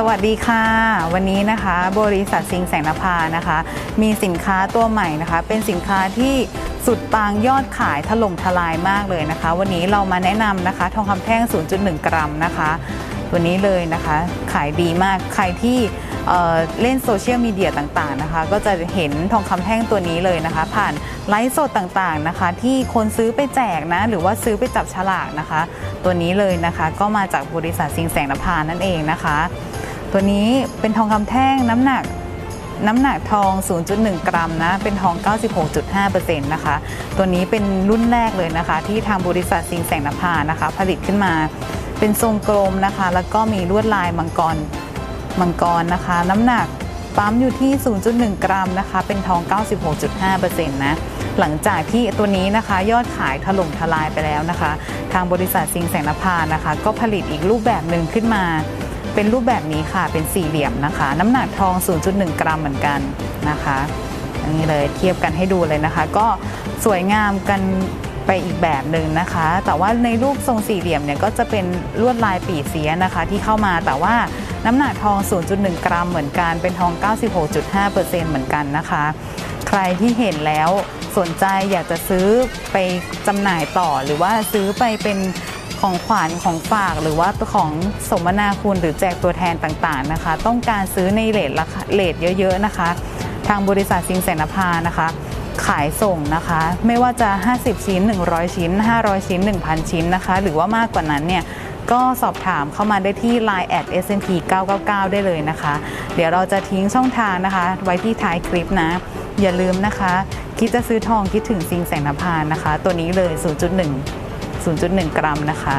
สวัสดีค่ะ วันนี้นะคะบริษัทสิงแสงนภานะคะ มีสินค้าตัวใหม่นะคะ เป็นสินค้าที่สุดปังยอดขายถล่มทลายมากเลยนะคะ วันนี้เรามาแนะนำนะคะ ทองคำแท่ง 0.1 กรัมนะคะ ตัวนี้เลยนะคะ ขายดีมากใครที่เเล่นโซเชียลมีเดียต่างๆนะคะ ก็จะเห็นทองคำแท่งตัวนี้เลยนะคะ ผ่านไลฟ์สดต่างๆนะคะ ที่คนซื้อไปแจกนะ หรือว่าซื้อไปจับฉลากนะคะ ตัวนี้เลยนะคะ ก็มาจากบริษัทสิงแสงนภานั่นเองนะคะ ตัวนี้เป็นทองคำแท่งน้ำหนักน้ำหนักทอง 0.1 กรัมนะ เป็นทอง 96.5%นะคะ ตัวนี้เป็นรุ่นแรกเลยนะคะ ที่ทางบริษัทสิงแสงนภานะคะ ผลิตขึ้นมา เป็นทรงกลมนะคะ แล้วก็มีลวดลายมังกร มังกรนะคะ น้ำหนักปั๊มอยู่ที่ 0.1 กรัมนะคะ เป็นทอง 96.5%นะ หลังจากที่ตัวนี้นะคะยอดขายถล่มทลายไปแล้วนะคะ ทางบริษัทสิงแสงนภานะคะ ก็ผลิตอีกรูปแบบหนึ่งขึ้นมา เป็นรูปแบบนี้ค่ะเป็นสี่เหลี่ยมนะคะ น้ำหนักทอง 0.1 กรัมเหมือนกันนะคะอันนี้เลยเทียบกันให้ดูเลยนะคะ ก็สวยงามกันไปอีกแบบหนึ่งนะคะ แต่ว่าในรูปทรงสี่เหลี่ยมเนี่ยก็จะเป็นลวดลายปีเสียนะคะที่เข้ามาแต่ว่าน้ำหนักทอง 0.1 กรัมเหมือนกัน เป็นทอง 96.5%เหมือนกันนะคะ ใครที่เห็นแล้วสนใจอยากจะซื้อไปจำหน่ายต่อหรือว่าซื้อไปเป็น ของขวัญของฝากหรือว่าของสมนาคุณหรือแจกตัวแทนต่างๆนะคะ ต้องการซื้อในเลทราคาเลทเยอะๆนะคะ ทางบริษัทสิงแสนภานะคะ ขายส่งนะคะ ไม่ว่าจะ 50 ชิ้น 100 ชิ้น 500 ชิ้น 1,000 ชิ้นนะคะ หรือว่ามากกว่านั้นเนี่ยก็สอบถามเข้ามาได้ที่ Line at smp 999 ได้เลยนะคะ เดี๋ยวเราจะทิ้งช่องทางนะคะ ไว้ที่ท้ายคลิปนะ อย่าลืมนะคะ คิดจะซื้อทองคิดถึงซิงแสงนภานะคะ ตัวนี้เลย 0.1 0.1 กรัมนะคะ